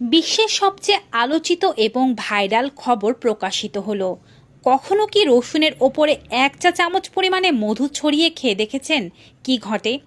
বিশ্বের সবচেয়ে আলোচিত এবং ভাইরাল খবর প্রকাশিত হলো। কখনো কি রসুনের ওপরে এক চা চামচ পরিমাণে মধু ছড়িয়ে খেয়ে দেখেছেন কি ঘটে?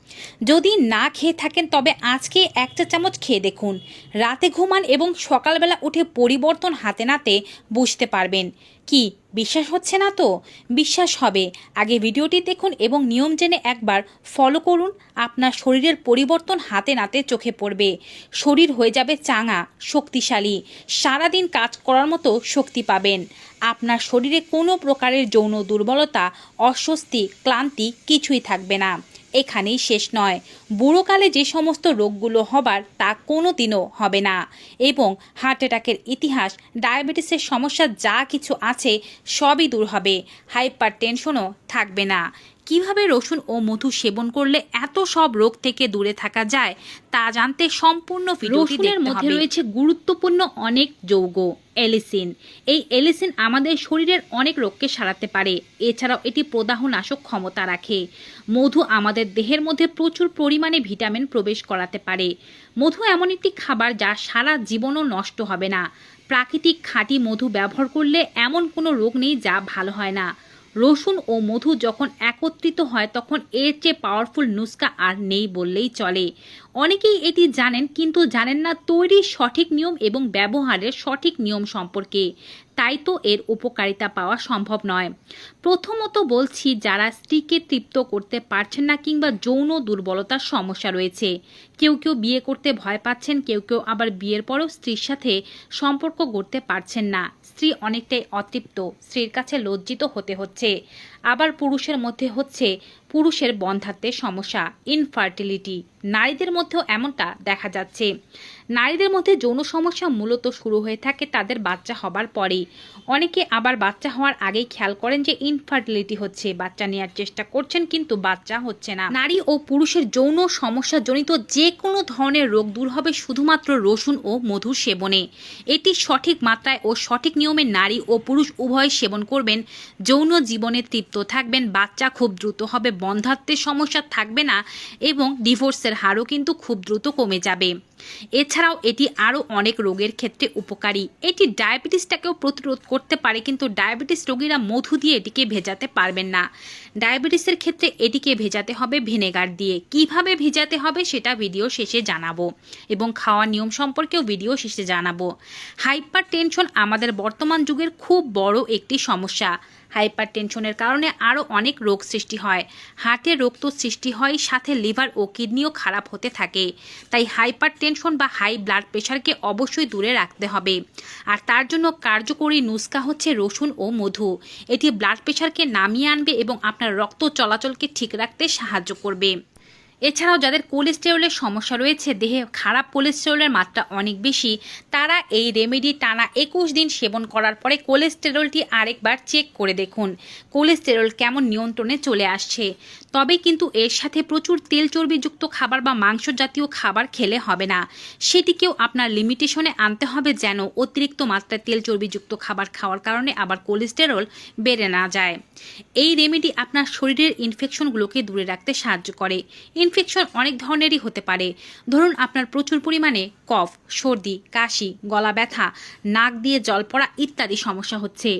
যদি না খেয়ে থাকেন, তবে আজকে এক চা চামচ খেয়ে দেখুন। রাতে ঘুমান এবং সকালবেলা উঠে পরিবর্তন হাতে নাতে বুঝতে পারবেন। কি, বিশ্বাস হচ্ছে না তো? বিশ্বাস হবে। আগে ভিডিওটি দেখুন এবং নিয়ম জেনে একবার ফলো করুন। আপনার শরীরের পরিবর্তন হাতে নাতে চোখে পড়বে। শরীর হয়ে যাবে চাঙা, শক্তিশালী। সারাদিন কাজ করার মতো শক্তি পাবেন। আপনার শরীরে কোনো প্রকারের যৌন দুর্বলতা, অস্বস্তি, ক্লান্তি কিছুই থাকবে না। এখানেই শেষ নয়। বুড়োকালে যে সমস্ত রোগগুলো হবার, তা কোনো দিনও হবে না। এবং হার্ট অ্যাটাকের ইতিহাস ডায়াবেটিসের সমস্যা যা কিছু আছে, সবই দূর হবে। হাইপার টেনশনও থাকবে না। কীভাবে রসুন ও মধু সেবন করলে এত সব রোগ থেকে দূরে থাকা যায় তা জানতে সম্পূর্ণ রসুনের মধ্যে রয়েছে গুরুত্বপূর্ণ অনেক যৌগ এলিসিন। এই এলিসিন আমাদের শরীরের অনেক রোগকে সারাতে পারে। এছাড়াও এটি প্রদাহনাশক ক্ষমতা রাখে। মধু আমাদের দেহের মধ্যে প্রচুর পরিমাণে ভিটামিন প্রবেশ করাতে পারে। মধু এমন একটি খাবার যা সারা জীবনও নষ্ট হবে না। প্রাকৃতিক খাঁটি মধু ব্যবহার করলে এমন কোনো রোগ নেই যা ভালো হয় না। রসুন ও মধু যখন একত্রিত হয়, তখন এর চেয়ে পাওয়ারফুল নুস্কা আর নেই বললেই চলে। অনেকেই এটি জানেন, কিন্তু জানেন না তৈরির সঠিক নিয়ম এবং ব্যবহারের সঠিক নিয়ম সম্পর্কে। তাই তো এর উপকারিতা পাওয়া সম্ভব নয়। প্রথমত বলছি, যারা স্ত্রীকে তৃপ্ত করতে পারছেন না কিংবা যৌন দুর্বলতার সমস্যা রয়েছে, কেউ কেউ বিয়ে করতে ভয় পাচ্ছেন, কেউ কেউ আবার বিয়ের পরেও স্ত্রীর সাথে সম্পর্ক গড়তে পারছেন না। স্ত্রী অনেকটাই অতৃপ্ত, স্ত্রীর কাছে লজ্জিত হতে হচ্ছে। আবার পুরুষের মধ্যে হচ্ছে পুরুষের বন্ধাত্বের সমস্যা ইনফার্টিলিটি নারীদের মধ্যেও এমনটা দেখা যাচ্ছে। নারীদের মধ্যে যৌন সমস্যা মূলত শুরু হয়ে থাকে তাদের বাচ্চা হবার পরেই। অনেকে আবার বাচ্চা হওয়ার আগেই খেয়াল করেন যে ইনফার্টিলিটি হচ্ছে, বাচ্চা নেওয়ার চেষ্টা করছেন কিন্তু বাচ্চা হচ্ছে না। নারী ও পুরুষের যৌন সমস্যাজনিত যে কোনো ধরনের রোগ দূর হবে শুধুমাত্র রসুন ও মধু সেবনে। এটি সঠিক মাত্রায় ও সঠিক নিয়মে নারী ও পুরুষ উভয় সেবন করবেন। যৌন জীবনে তৃপ্ত থাকবেন, বাচ্চা খুব দ্রুত হবে, বন্ধাত্বের সমস্যা থাকবে না এবং ডিভোর্সের হারও কিন্তু খুব দ্রুত কমে যাবে। এছাড়াও এটি আরও অনেক রোগের ক্ষেত্রে উপকারী। এটি ডায়াবেটিসটাকেও প্রতিরোধ করতে পারে, কিন্তু ডায়াবেটিস রোগীরা মধু দিয়ে এটিকে ভেজাতে পারবেন না। ডায়াবেটিসের ক্ষেত্রে এটিকে ভেজাতে হবে ভিনেগার দিয়ে। কীভাবে ভেজাতে হবে সেটা ভিডিও শেষে জানাব এবং খাওয়ার নিয়ম সম্পর্কেও ভিডিও শেষে জানাব। হাইপার টেনশন আমাদের বর্তমান যুগের খুব বড় একটি সমস্যা। হাইপার টেনশনের কারণে আরও অনেক রোগ সৃষ্টি হয়। হার্টের রোগ তো সৃষ্টি হয়, সাথে লিভার ও কিডনিও খারাপ হতে থাকে। তাই হাইপার টেনশন বা হাই ব্লাড প্রেশারকে অবশ্যই দূরে রাখতে হবে। আর তার জন্য কার্যকরী নুস্কা হচ্ছে রসুন ও মধু। এটি ব্লাড প্রেশারকে নামিয়ে আনবে এবং আপনার রক্ত চলাচলকে ঠিক রাখতে সাহায্য করবে। এছাড়াও যাদের কোলেস্টেরলের সমস্যা রয়েছে, দেহে খারাপ কোলেস্টেরলের মাত্রা অনেক বেশি, তারা এই রেমেডি টানা একুশ দিন সেবন করার পরে কোলেস্টেরলটি আরেকবার চেক করে দেখুন। কোলেস্টেরল কেমন নিয়ন্ত্রণে চলে আসছে। তবে কিন্তু এর সাথে প্রচুর তেল চর্বিযুক্ত খাবার বা মাংস জাতীয় খাবার খেলে হবে না। সেটিকেও আপনার লিমিটেশনে আনতে হবে যেন অতিরিক্ত মাত্রায় তেল চর্বিযুক্ত খাবার খাওয়ার কারণে আবার কোলেস্টেরল বেড়ে না যায়। এই রেমেডি আপনার শরীরের ইনফেকশনগুলোকে দূরে রাখতে সাহায্য করে। ইনফেকশন অনেক ধরনেরই হতে পারে। ধরুন আপনার প্রচুর পরিমাণে কফ, সর্দি, কাশি, গলা ব্যথা, নাক দিয়ে জল পড়া ইত্যাদি সমস্যা হচ্ছে।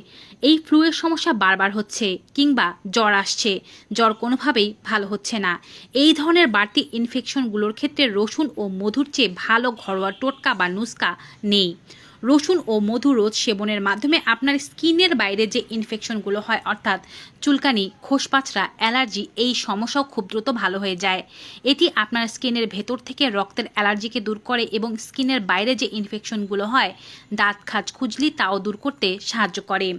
এই ফ্লুয়ের সমস্যা বারবার হচ্ছে কিংবা জ্বর আসছে। জ্বর কোনোভাবেই ভালো হচ্ছে না। এই ধরনের বাড়তি ইনফেকশনগুলোর ক্ষেত্রে রসুন ও মধুর চেয়ে ভালো ঘরোয়া টোটকা বা নুস্কা নেই। রসুন ও মধু রোজ সেবনের মাধ্যমে আপনার স্কিনের বাইরে যে ইনফেকশনগুলো হয়, অর্থাৎ চুলকানি খোসপাচড়া অ্যালার্জি, এই সমস্যাও খুব দ্রুত ভালো হয়ে যায়। এটি আপনার স্কিনের ভেতর থেকে রক্তের অ্যালার্জিকে দূর করে এবং স্কিনের বাইরে যে ইনফেকশনগুলো হয়, দাঁত, খাজ, খুজলি, তাও দূর করতে সাহায্য করে।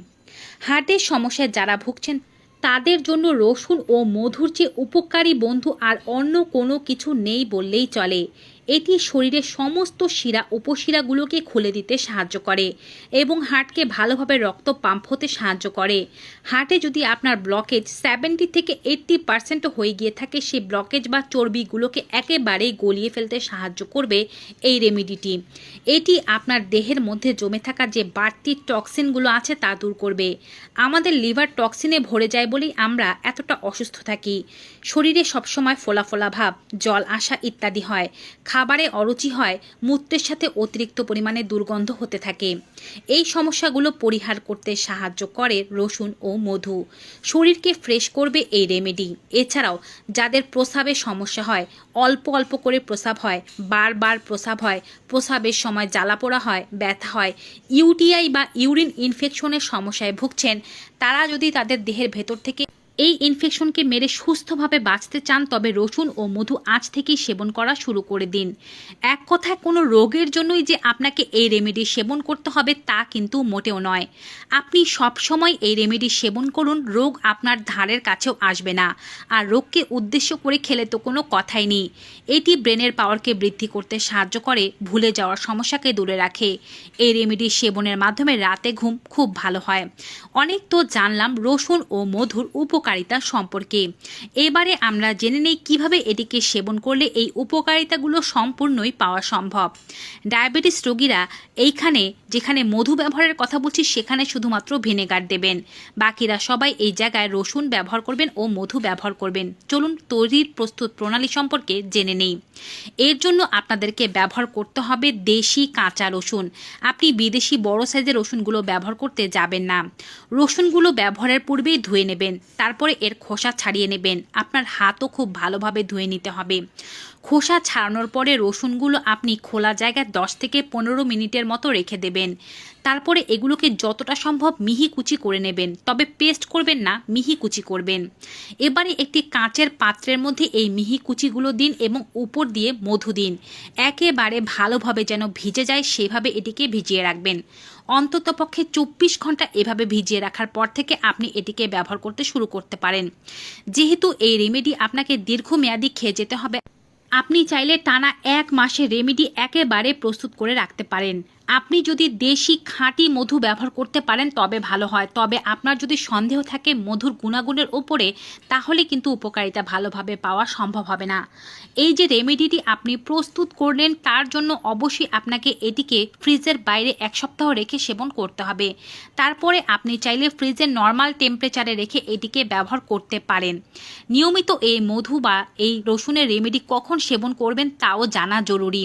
হার্টের সমস্যায় যারা ভুগছেন, তাদের জন্য রসুন ও মধুর চেয়ে উপকারী বন্ধু আর অন্য কোনো কিছু নেই বললেই চলে। এটি শরীরের সমস্ত শিরা উপশিরাগুলোকে খুলে দিতে সাহায্য করে এবং হার্টকে ভালোভাবে রক্ত পাম্প হতে সাহায্য করে। হার্টে যদি আপনার ব্লকেজ সেভেন্টি থেকে এইট্টি পার্সেন্ট হয়ে গিয়ে থাকে, সেই ব্লকেজ বা চর্বিগুলোকে একেবারেই গলিয়ে ফেলতে সাহায্য করবে এই রেমিডিটি। এটি আপনার দেহের মধ্যে জমে থাকা যে বাড়তি টক্সিনগুলো আছে তা দূর করবে। আমাদের লিভার টক্সিনে ভরে যায় বলেই আমরা এতটা অসুস্থ থাকি। শরীরে সবসময় ফোলা ফোলা ভাব, জল আসা ইত্যাদি হয়। খাবারে অরুচি হয়, মূত্রের সাথে অতিরিক্ত পরিমাণে দুর্গন্ধ হতে থাকে। এই সমস্যাগুলো পরিহার করতে সাহায্য করে রসুন ও মধু। শরীরকে ফ্রেশ করবে এই রেমেডি এছাড়াও, যাদের প্রস্রাবের সমস্যা হয়, অল্প অল্প করে প্রস্রাব হয়, বারবার প্রস্রাব হয়, প্রস্রাবের সময় জ্বালা পোড়া হয়, ব্যথা হয়, ইউটিআই বা ইউরিন ইনফেকশনের সমস্যায় ভুগছেন, তারা যদি তাদের দেহের ভেতর থেকে এই ইনফেকশনকে মেরে সুস্থভাবে বাঁচতে চান, তবে রসুন ও মধু আজ থেকেই সেবন করা শুরু করে দিন। এক কথায়, কোনো রোগের জন্যই যে আপনাকে এই রেমেডি সেবন করতে হবে তা কিন্তু মোটেও নয়। আপনি সব সময় এই রেমেডি সেবন করুন, রোগ আপনার ধারের কাছেও আসবে না। আর রোগকে উদ্দেশ্য করে খেলে তো কোনো কথাই নেই। এটি ব্রেনের পাওয়ারকে বৃদ্ধি করতে সাহায্য করে, ভুলে যাওয়ার সমস্যাকে দূরে রাখে। এই রেমেডি সেবনের মাধ্যমে রাতে ঘুম খুব ভালো হয়। অনেক তো জানলাম, রসুন ও মধুর উপকারিতা সম্পর্কে। এবারে আমরা জেনে নেই কীভাবে এটিকে সেবন করলে এই উপকারিতাগুলো সম্পূর্ণই পাওয়া সম্ভব। ডায়াবেটিস রোগীরা এইখানে, যেখানে মধু ব্যবহারের কথা বলছি, সেখানে শুধুমাত্র ভিনেগার দেবেন। বাকিরা সবাই এই জায়গায় রসুন ব্যবহার করবেন ও মধু ব্যবহার করবেন। চলুন তৈরির প্রস্তুত প্রণালী সম্পর্কে জেনে নেই। এর জন্য আপনাদেরকে ব্যবহার করতে হবে দেশি কাঁচা রসুন। আপনি বিদেশি বড় সাইজের রসুনগুলো ব্যবহার করতে যাবেন না। রসুনগুলো ব্যবহারের পূর্বেই ধুয়ে নেবেন। তারপরে এর খোসা ছাড়িয়ে নেবেন। আপনার হাতও খুব ভালোভাবে ধুয়ে নিতে হবে। খোসা ছাড়ানোর পরে রসুনগুলো আপনি খোলা জায়গায় দশ থেকে পনেরো মিনিটের মতো রেখে দেবেন। তারপরে এগুলোকে যতটা সম্ভব মিহি কুচি করে নেবেন। তবে পেস্ট করবেন না, মিহি কুচি করবেন। এবারে একটি কাঁচের পাত্রের মধ্যে এই মিহি কুচিগুলো দিন এবং উপর দিয়ে মধু দিন। একেবারে ভালোভাবে যেন ভিজে যায়, সেভাবে এটিকে ভিজিয়ে রাখবেন। অন্ততপক্ষে চব্বিশ ঘণ্টা এভাবে ভিজিয়ে রাখার পর থেকে আপনি এটিকে ব্যবহার করতে শুরু করতে পারেন। যেহেতু এই রেমেডি আপনাকে দীর্ঘমেয়াদী খেয়ে যেতে হবে। আপনি চাইলে টানা এক মাসে রেমেডি একেবারে প্রস্তুত করে রাখতে পারেন। আপনি যদি দেশি খাঁটি মধু ব্যবহার করতে পারেন, তবে ভালো হয়। তবে আপনার যদি সন্দেহ থাকে মধুর গুণাগুণের ওপরে, তাহলে কিন্তু উপকারিতা ভালোভাবে পাওয়া সম্ভব হবে না। এই যে রেমেডিটি আপনি প্রস্তুত করলেন, তার জন্য অবশ্যই আপনাকে এটিকে ফ্রিজের বাইরে এক সপ্তাহ রেখে সেবন করতে হবে। তারপরে আপনি চাইলে ফ্রিজের নর্মাল টেম্পারেচারে রেখে এটিকে ব্যবহার করতে পারেন। নিয়মিত এই মধু বা এই রসুনের রেমেডি কখন সেবন করবেন, তাও জানা জরুরি।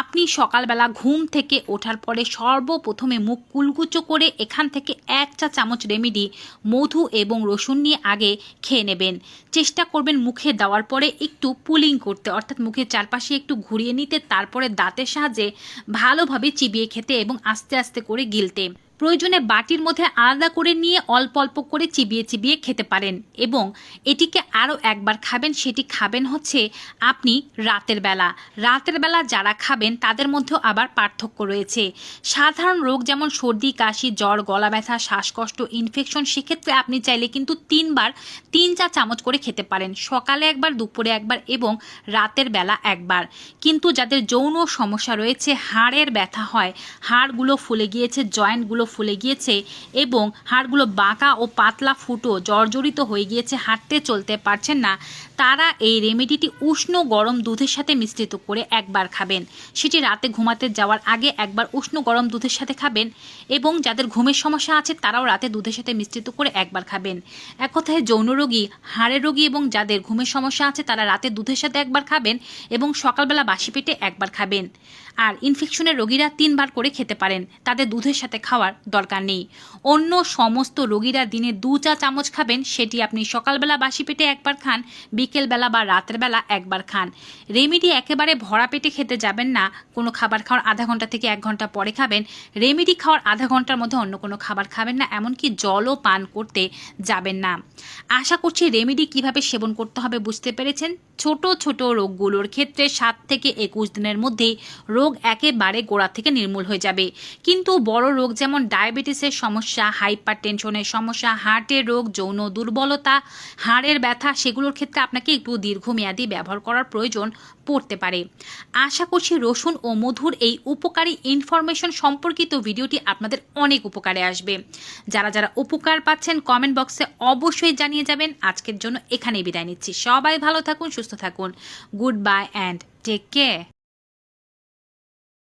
আপনি সকালবেলা ঘুম থেকে ওঠার পরে সর্বপ্রথমে মুখ কুলকুচো করে এখান থেকে এক চা চামচ রেমেডি, মধু এবং রসুন নিয়ে আগে খেয়ে নেবেন। চেষ্টা করবেন মুখে দেওয়ার পরে একটু পুলিং করতে, অর্থাৎ মুখের চারপাশে একটু ঘুরিয়ে নিতে, তারপরে দাঁতের সাহায্যে ভালোভাবে চিবিয়ে খেতে এবং আস্তে আস্তে করে গিলতে। প্রয়োজনে বাটির মধ্যে আলাদা করে নিয়ে অল্প অল্প করে চিবিয়ে চিবিয়ে খেতে পারেন এবং এটিকে আরও একবার খাবেন, সেটি খাবেন হচ্ছে আপনি রাতের বেলা। রাতের বেলা যারা খাবেন, তাদের মধ্যেও আবার পার্থক্য রয়েছে। সাধারণ রোগ যেমন সর্দি, কাশি, জ্বর, গলা ব্যথা, শ্বাসকষ্ট ইনফেকশন সেক্ষেত্রে আপনি চাইলে কিন্তু তিনবার, তিন চা চামচ করে খেতে পারেন। সকালে একবার, দুপুরে একবার এবং রাতের বেলা একবার। কিন্তু যাদের যৌন সমস্যা রয়েছে, হাড়ের ব্যথা হয়, হাড়গুলো ফুলে গিয়েছে, জয়েন্টগুলো ফুলে গিয়েছে এবং হাড়গুলো বাঁকা ও পাতলা ফুটো জর্জরিত হয়ে গিয়েছে, হাঁটতে চলতে পারছেন না। তারা এই রেমেডিটি উষ্ণ গরম দুধের সাথে মিশ্রিত করে একবার খাবেন। সেটি রাতে ঘুমাতে যাওয়ার আগে একবার উষ্ণ গরম দুধের সাথে খাবেন এবং যাদের ঘুমের সমস্যা আছে তারাও রাতে দুধের সাথে মিশ্রিত করে একবার খাবেন। এক কথায় যৌন রোগী, হাড়ের রোগী এবং যাদের ঘুমের সমস্যা আছে তারা রাতে দুধের সাথে একবার খাবেন এবং সকালবেলা বাসি পেটে একবার খাবেন। আর ইনফেকশনের রোগীরা তিনবার করে খেতে পারেন। তাদের দুধের সাথে খাওয়ার দরকার নেই। অন্য সমস্ত রোগীরা দিনে দু চা চামচ খাবেন, সেটি আপনি সকালবেলা বাসি পেটে একবার খান বিকেলবেলা বা রাতের বেলা একবার খান। রেমেডি একেবারে ভরা পেটে খেতে যাবেন না। কোনো খাবার খাওয়ার আধা ঘণ্টা থেকে এক ঘণ্টা পরে খাবেন। রেমেডি খাওয়ার আধা ঘণ্টার মধ্যে অন্য কোনো খাবার খাবেন না, এমনকি জলও পান করতে যাবেন না। আশা করছি রেমেডি কীভাবে সেবন করতে হবে বুঝতে পেরেছেন? ছোট ছোট রোগগুলোর ক্ষেত্রে সাত থেকে একুশ দিনের মধ্যেই রোগ একেবারে গোড়া থেকে নির্মূল হয়ে যাবে। কিন্তু বড় রোগ যেমন ডায়াবেটিসের সমস্যা হাইপার টেনশনের সমস্যা, হার্টের রোগ, যৌন দুর্বলতা, হাড়ের ব্যথা, সেগুলোর ক্ষেত্রে আপনাকে একটু দীর্ঘমেয়াদী ব্যবহার করার প্রয়োজন পড়তে পারে। আশা করছি রসুন ও মধুর এই উপকারী ইনফরমেশন সম্পর্কিত ভিডিওটি আপনাদের অনেক উপকারে আসবে। যারা যারা উপকার পাচ্ছেন কমেন্ট বক্সে অবশ্যই জানিয়ে যাবেন। আজকের জন্য এখানেই বিদায় নিচ্ছি। সবাই ভালো থাকুন, সুস্থ থাকুন। Goodbye and take care